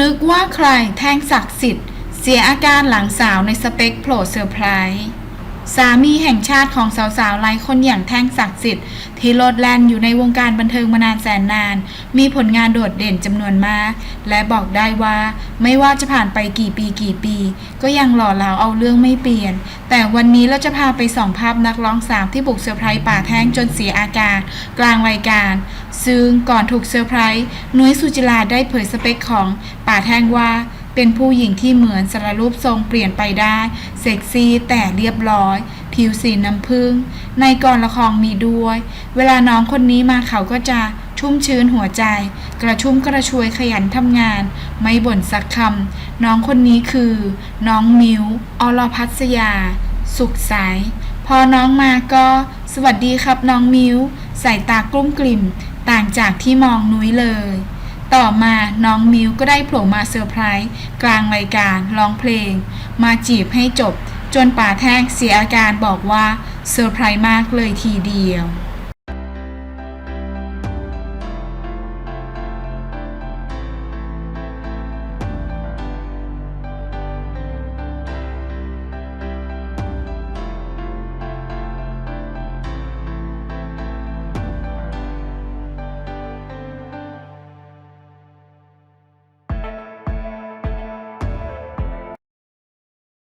นึกว่าใครแท่งศักดิ์สิทธิ์ เสียอาการหลังสาวในสเปคโผล่เซอร์ไพรส์สามีแห่งชาติของสาวๆหลายคนอย่างแท่งศักดิ์สิทธิ์ ที่โลดแล่นอยู่ในวงการบันเทิงมานานแสนนาน มีผลงานโดดเด่นจำนวนมาก และบอกได้ว่าไม่ว่าจะผ่านไปกี่ปีกี่ปี ก็ยังหล่อเหลาเอาเรื่องไม่เปลี่ยน แต่วันนี้เราจะพาไปส่องภาพนักร้องสาวที่บุกเซอร์ไพรส์ป่าแท่งจนเสียอาการ กลางรายการ ซึ่งก่อนถูกเซอร์ไพรส์นุ้ยสุจิลาได้เผยสเปคของป่าแท่งว่า เป็นผู้หญิงที่เหมือนสารรูปทรงเปลี่ยนไปได้ เซ็กซี่แต่เรียบร้อย ผิวสีน้ำผึ้งในกรละครมีด้วย เวลาน้องคนนี้มาเขาก็จะชุ่มชื้นหัวใจ กระชุ่มกระชวยขยันทำงาน ไม่บ่นสักคำน้องคนนี้คือ น้องมิวอรพัสยา สุขใสพอน้องมาก็ สวัสดีครับน้องมิว ใส่ตากลุ้มกลิ่ม ต่างจากที่มองนุ้ยเลย ต่อมาน้องมิวก็ได้โผล่มาเซอร์ไพรส์กลางรายการร้องเพลง มาจีบให้จบ จนป่าแท่งเสียอาการบอกว่าเซอร์ไพรส์มากเลยทีเดียว